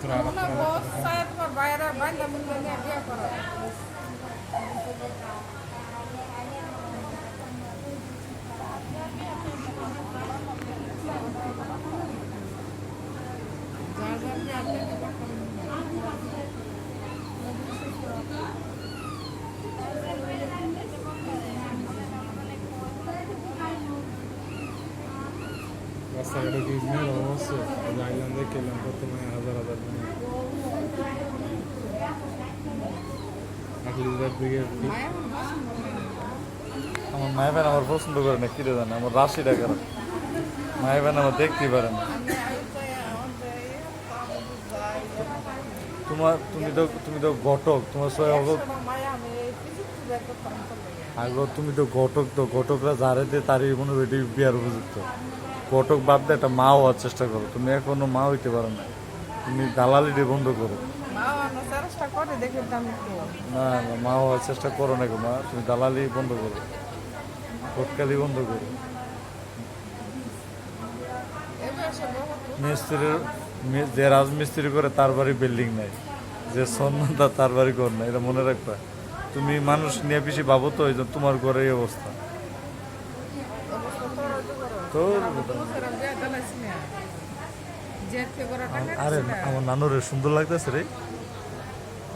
তোরা তোমরা বস চায় তোমার বাইরে বাইরে মুন্ডে নিয়ে বিয়ে করো যার যার বিয়ে আছে, রাস্তাঘাটে কি মেয়ের অবস্থা। আইলাম দেখে এলাম কত মানে হাজার হাজার মানে দিকে মায়ের। আমার আমার পছন্দ করে না কিরে জানে, আমার রাশি টাকা মায় বোন আমার দেখতেই পারে না। তোমার, তুমি তো তুমি তো ঘটক, তোমার সবাই আগে, তুমি তো ঘটক তো, ঘটকরা যারে দিয়ে তারই মনে হয় বিয়ার উপযুক্ত। ঘটক বাদ দিয়ে একটা মা হওয়ার চেষ্টা করো। তুমি এখনও মা হইতে পারো না। তুমি দালালিটি বন্ধ করো। না না মা হওয়ার চেষ্টা করো না গো মা। তুমি দালালি বন্ধ করো। ভোটকালি বন্ধ করো। মিস্ত্রির যে রাজমিস্ত্রি করে তার বাড়ি বিল্ডিং নাই। যে সন্ন্যতা তার বাড়ি ঘর নাই এটা মনে রাখবা। তুমি মানুষ নিয়ে বেশি ভাবো তো এই তোমার ঘরে এই অবস্থা তোর তো করো তো বছর বিয়ে জ্বালাইছি না জেঠকে করে টাকা আরে। আমার নানুর সুন্দর লাগতেছে রে।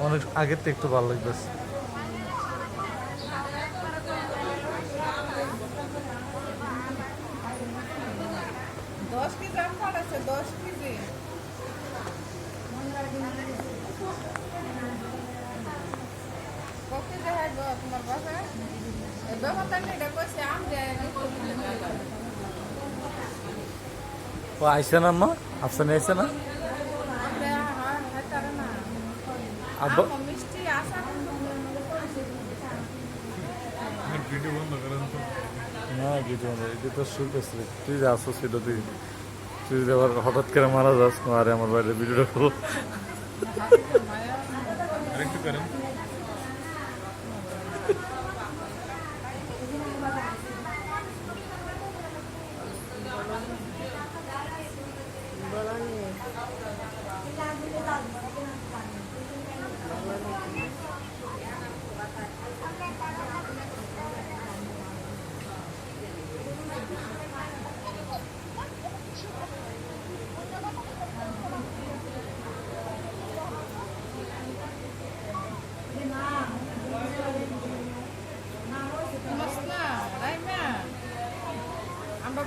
অনেক আগের থেকে একটু ভালো লাগতেছে। তোমার বাসায়? এই ব্যবহারটা নেই কইছে আম দেয় ও আইসে না মা? আফসানি আইসে না? না ভিডিও বন্ধ না এটা তো শুট আছে তুই যে আসো সেটা তুই তুই যদি আবার হঠাৎ করে মারা যাস আরে আমার বাইরে ভিডিওটা করো। আরেকটু করেন।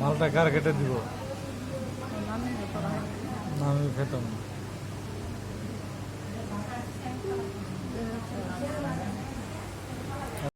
মালটা কার কেটে দিব আমি খেতাম না।